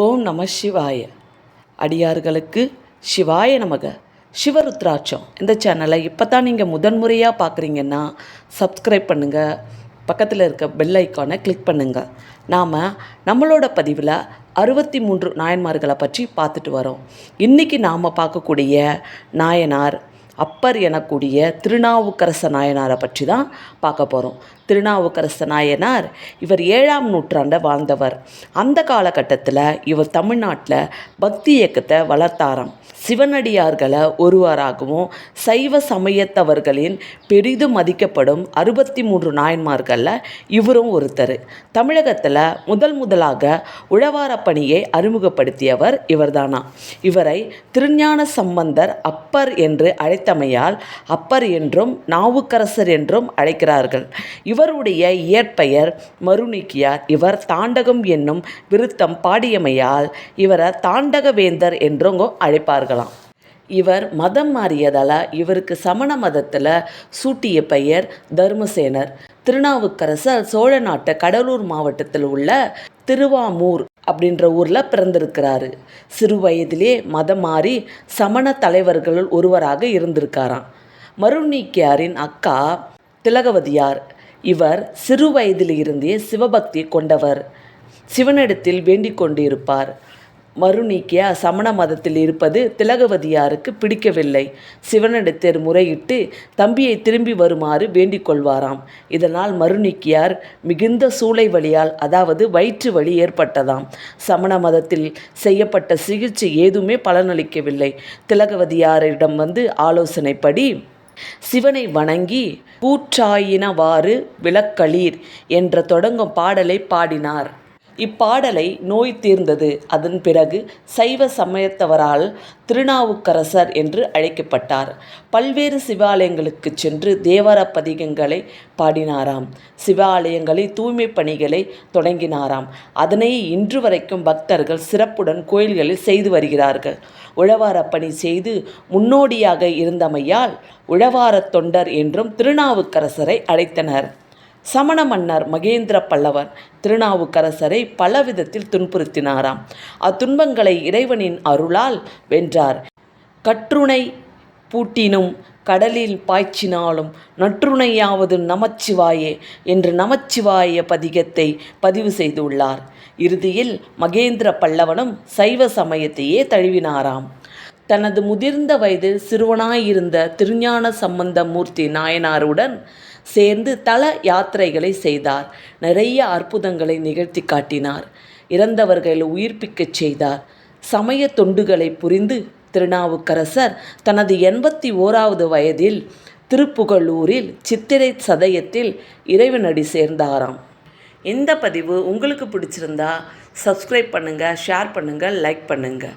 ஓம் நம சிவாய. அடியார்களுக்கு சிவாய நமக. சிவருத்ராட்சம். இந்த சேனலை இப்போ தான் நீங்கள் முதன்முறையாக பார்க்குறீங்கன்னா சப்ஸ்கிரைப் பண்ணுங்கள் பக்கத்தில் இருக்க பெல் ஐக்கானை கிளிக் பண்ணுங்கள் நாம் நம்மளோட பதிவில் அறுபத்தி மூன்று நாயன்மார்களை பற்றி பார்த்துட்டு வரோம். இன்றைக்கி நாம் பார்க்கக்கூடிய நாயனார் அப்பர் எனக்கூடிய திருநாவுக்கரச நாயனாரை பற்றி தான் பார்க்க போகிறோம் திருநாவுக்கரச நாயனார் இவர் ஏழாம் நூற்றாண்டை வாழ்ந்தவர். அந்த காலகட்டத்தில் இவர் தமிழ்நாட்டில் பக்தி இயக்கத்தை வளர்த்தாராம். சிவனடியார்களை ஒருவராகவும் சைவ சமயத்தவர்களின் பெரிதும் மதிக்கப்படும் அறுபத்தி மூன்று நாயன்மார்களில் இவரும் ஒருத்தர். தமிழகத்தில் முதல் முதலாக உழவார பணியை அறிமுகப்படுத்தியவர் இவர்தானா. இவரை திருஞான சம்பந்தர் அப்பர் என்று அழைத்தமையால் அப்பர் என்றும் நாவுக்கரசர் என்றும் அழைக்கிறார்கள். இவருடைய இயற்பெயர் மருணிக்கியார் இவர் தாண்டகம் என்னும் விருத்தம் பாடியமையால் இவரை தாண்டகவேந்தர் என்றும் அழைப்பார்களாம். இவர் மதம் மாறியதால் இவருக்கு சமண மதத்தில் சூட்டிய பெயர் தர்மசேனர். திருநாவுக்கரசர் சோழ நாட்டு கடலூர் மாவட்டத்தில் உள்ள திருவாமூர் அப்படின்ற ஊரில் பிறந்திருக்கிறாரு. சிறு வயதிலே மதம் மாறி சமண தலைவர்களுள் ஒருவராக இருந்திருக்காராம். மருநீக்கியாரின் அக்கா திலகவதியார். இவர் சிறு வயதிலிருந்தே சிவபக்தி கொண்டவர். சிவனிடத்தில் வேண்டிக் கொண்டிருப்பார். மறுநீக்கிய சமண மதத்தில் இருப்பது திலகவதியாருக்கு பிடிக்கவில்லை. சிவனிடத்தில் முறையிட்டு தம்பியை திரும்பி வருமாறு வேண்டிக் கொள்வாராம். இதனால் மறுநீக்கியார் மிகுந்த சூளை வழியால் அதாவது வயிற்று வலி ஏற்பட்டதாம். சமண மதத்தில் செய்யப்பட்ட சிகிச்சை ஏதுமே பலனளிக்கவில்லை. திலகவதியாரிடம் வந்து ஆலோசனைப்படி சிவனை வணங்கி கூற்றாயினவாறு விளக்களீர் என்ற தொடங்கும் பாடலை பாடினார். இப்பாடலை நோய் தீர்ந்தது. அதன் பிறகு சைவ சமயத்தவரால் திருநாவுக்கரசர் என்று அழைக்கப்பட்டார். பல்வேறு சிவாலயங்களுக்கு சென்று தேவார பதிகங்களை பாடினாராம். சிவாலயங்களை தூய்மை பணிகளை தொடங்கினாராம். அதனை இன்று வரைக்கும் பக்தர்கள் சிறப்புடன் கோயில்களில் செய்து வருகிறார்கள். உழவார பணி செய்து முன்னோடியாக இருந்தமையால் உழவாரத் தொண்டர் என்றும் திருநாவுக்கரசரை அழைத்தனர். சமண மன்னர் மகேந்திர பல்லவர் திருநாவுக்கரசரை பலவிதத்தில் துன்புறுத்தினாராம். அத்துன்பங்களை இறைவனின் அருளால் வென்றார். கற்றுணை பூட்டினும் கடலில் பாய்ச்சினாலும் நற்றுணையாவது நமச்சிவாயே என்று நமச்சிவாய பதிகத்தை பதிவு செய்துள்ளார். இறுதியில் மகேந்திர பல்லவனும் சைவ சமயத்தையே தழுவினாராம். தனது முதிர்ந்த வயதில் சிறுவனாயிருந்த திருஞான சம்பந்த மூர்த்தி நாயனாருடன் சேர்ந்து தல யாத்திரைகளை செய்தார். நிறைய அற்புதங்களை நிகழ்த்தி காட்டினார். இறந்தவர்களை உயிர்ப்பிக்கச் செய்தார். சமய தொண்டுகளை புரிந்து திருநாவுக்கரசர் தனது எண்பத்தி ஓராவது வயதில் திருப்புகலூரில் சித்திரை சதயத்தில் இறைவனடி சேர்ந்தாராம். இந்த பதிவு உங்களுக்கு பிடிச்சிருந்தா சப்ஸ்கிரைப் பண்ணுங்கள் ஷேர் பண்ணுங்கள் லைக் பண்ணுங்கள்